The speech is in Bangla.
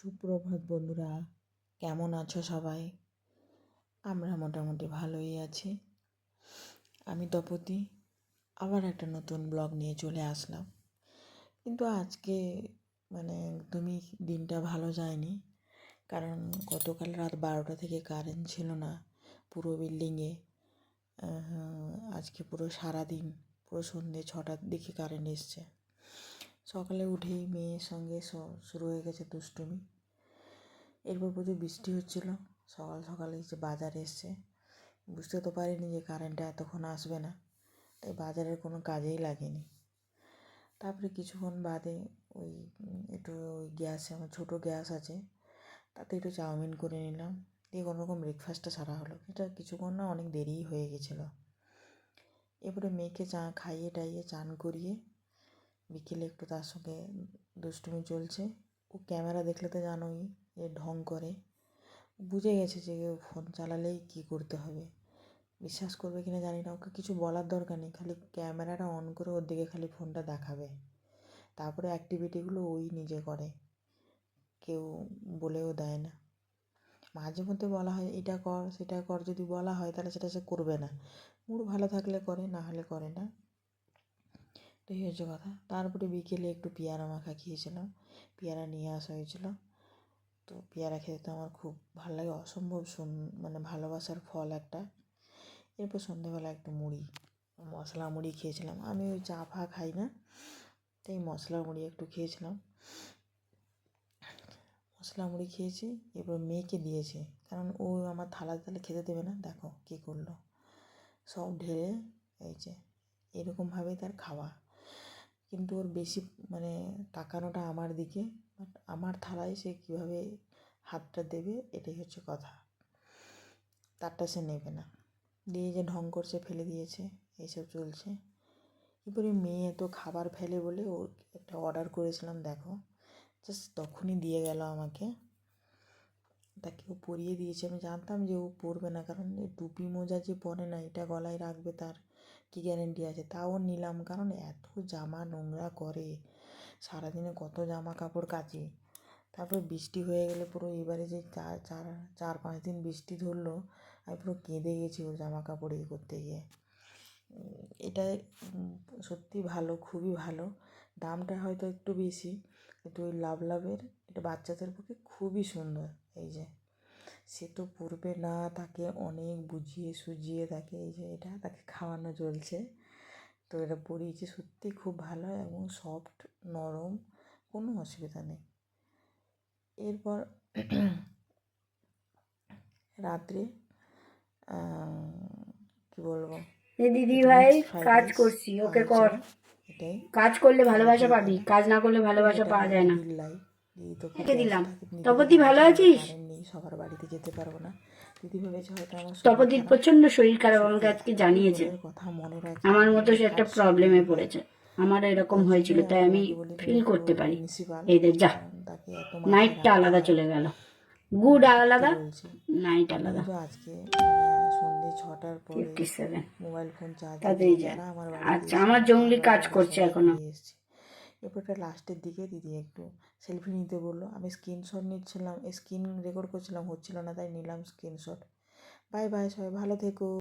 সুপ্রভাত বন্ধুরা, কেমন আছো সবাই? আমরা মোটামুটি ভালোই আছি। আমি তপতি, আবার একটা নতুন ব্লগ নিয়ে চলে আসলাম। কিন্তু আজকে মানে একদমই দিনটা ভালো যায়নি। কারণ গতকাল রাত বারোটা থেকে কারেন্ট ছিল না, পুরো বিল্ডিংয়ে আজকে পুরো সারাদিন, পুরো সন্ধ্যে ছটার দিকে কারেন্ট এসছে। সকালে উঠেই মেয়ের সঙ্গে শুরু হয়ে গেছে দুষ্টুমি। এরপর প্রচুর বৃষ্টি হচ্ছিল। সকাল সকালে যে বাজার এসছে। বুঝতে তো পারিনি যে কারেন্টটা এতক্ষণ আসবে না। তাই বাজারের কোনো কাজেই লাগেনি। তারপরে কিছুক্ষণ বাদে ওই, একটু ওই গ্যাসে, আমার ছোটো গ্যাস আছে। তাতে একটু চাউমিন করে নিলাম। দিয়ে কোনো রকম ব্রেকফাস্টটা সারা হলো। এটা কিছুক্ষণ না অনেক দেরিই হয়ে গেছিল। এরপরে মেয়েকে চা খাইয়ে টাইয়ে চান করিয়ে বিকেলে একটু তার সঙ্গে দুষ্টুমি চলছে। ও ক্যামেরা দেখলে তো জানোই যে ঢং করে। বুঝে গেছে যে ফোন চালালেই কী করতে হবে। বিশ্বাস করবে কিনা জানি না, ওকে কিছু বলার দরকার নেই, খালি ক্যামেরাটা অন করে ওর দিকে খালি ফোনটা দেখাবে। তারপরে অ্যাক্টিভিটিগুলো ওই নিজে করে। কেউ বলেও দেয় না। মাঝে মধ্যে বলা হয়, এটা কর, সেটা কর। যদি বলা হয়, তাহলে সেটা সে করবে না। মুড ভালো থাকলে করে, না হলে করে না। এই হচ্ছে কথা। তারপরে বিকেলে একটু পেয়ারা মাখা খেয়েছিলাম। পেয়ারা নিয়ে আসা হয়েছিল। তো পেয়ারা খেতে তো আমার খুব ভালো লাগে, অসম্ভব সুন মানে ভালোবাসার ফল একটা। এরপর সন্ধ্যেবেলা একটু মুড়ি, মশলা মুড়ি খেয়েছিলাম। আমি ওই চা ফা খাই না, তাই মশলা মুড়ি একটু খেয়েছিলাম। মশলা মুড়ি খেয়েছি, এরপর মেয়েকে দিয়েছি। কারণ ও আমার থালা থালে খেতে দেবে না। দেখো কী করল। সব ঢেলে, এই যে, এরকমভাবেই তার খাওয়া। কিন্তু ওর বেশি মানে তাকানোটা আমার দিকে বাট আমার থালায় সে কীভাবে হাতটা দেবে এটাই হচ্ছে কথা। তারটা সে নেবে না। দিয়ে যে ঢং করছে, ফেলে দিয়েছে, এইসব চলছে। এরপরে মেয়ে তো খাবার ফেলে বলে ও একটা অর্ডার করেছিলাম, দেখো। জাস্ট তখনই দিয়ে গেল আমাকে। তাকে ও পরিয়ে দিয়েছে। আমি জানতাম যে ও পরবে না, কারণ টুপি মোজা যে পরে না, এটা গলায় রাখবে তার। কী গ্যারেন্টি আছে? তাও নিলাম। কারণ এত জামা নোংরা করে। সারাদিনে কত জামা কাপড় কাচি। তারপরে বৃষ্টি হয়ে গেলে পুরো এবারে যে চার চার চার, পাঁচ দিন বৃষ্টি ধরলো, আমি পুরো কেঁদে গেছি ওর জামা কাপড় ইয়ে করতে গিয়ে। এটা সত্যি ভালো, খুবই ভালো। দামটা হয়তো একটু বেশি, কিন্তু ওই লাভ লাভের, এটা বাচ্চাদের পক্ষে খুবই সুন্দর। এই যে সে তো পড়বে না তাকে অনেক বুঝিয়ে সুজিয়ে তাকে এই যে এটা তাকে খাওয়ানো চলছে। তো এটা পরিয়েছে সত্যি খুব ভালো এবং সফট নরম কোনো অসুবিধা নেই। এরপর রাত্রে কি বলব? দিদি ভাই কাজ করছি ওকে কর। এটাই। কাজ করলে ভালোবাসা পাবি কাজ না করলে ভালোবাসা পাওয়া যায় না। দিলাম। তপতি ভালো আছিস? সবার বাড়িতে যেতে পারব না। দিদি ভেবেছে হয়তো আমার তপতির প্রচণ্ড শরীর খারাপ আমাকে আজকে জানিয়েছে। কথা মনে রাখি আমার মতো সে একটা প্রবলেমে পড়েছে। আমার এরকম হয়েছিল তাই আমি ফিল করতে পারি। এদের যা নাইটটা আলাদা চলে গেল। গুড আলাদা নাইট আলাদা। আজকে সন্ধ্যে ছটার পরে মোবাইল ফোন চার্জ আচ্ছা আমার জঙ্গলি কাজ করছে এখনও। এসছে এরপরটা লাস্টের দিকে দিদি একটু সেলফি নিতে বলল। আমি স্ক্রিনশট নিচ্ছিলাম স্ক্রিন রেকর্ড করছিলাম, হচ্ছিল না তাই নিলাম স্ক্রিনশট বাই বাই সবাই, ভালো থেকো।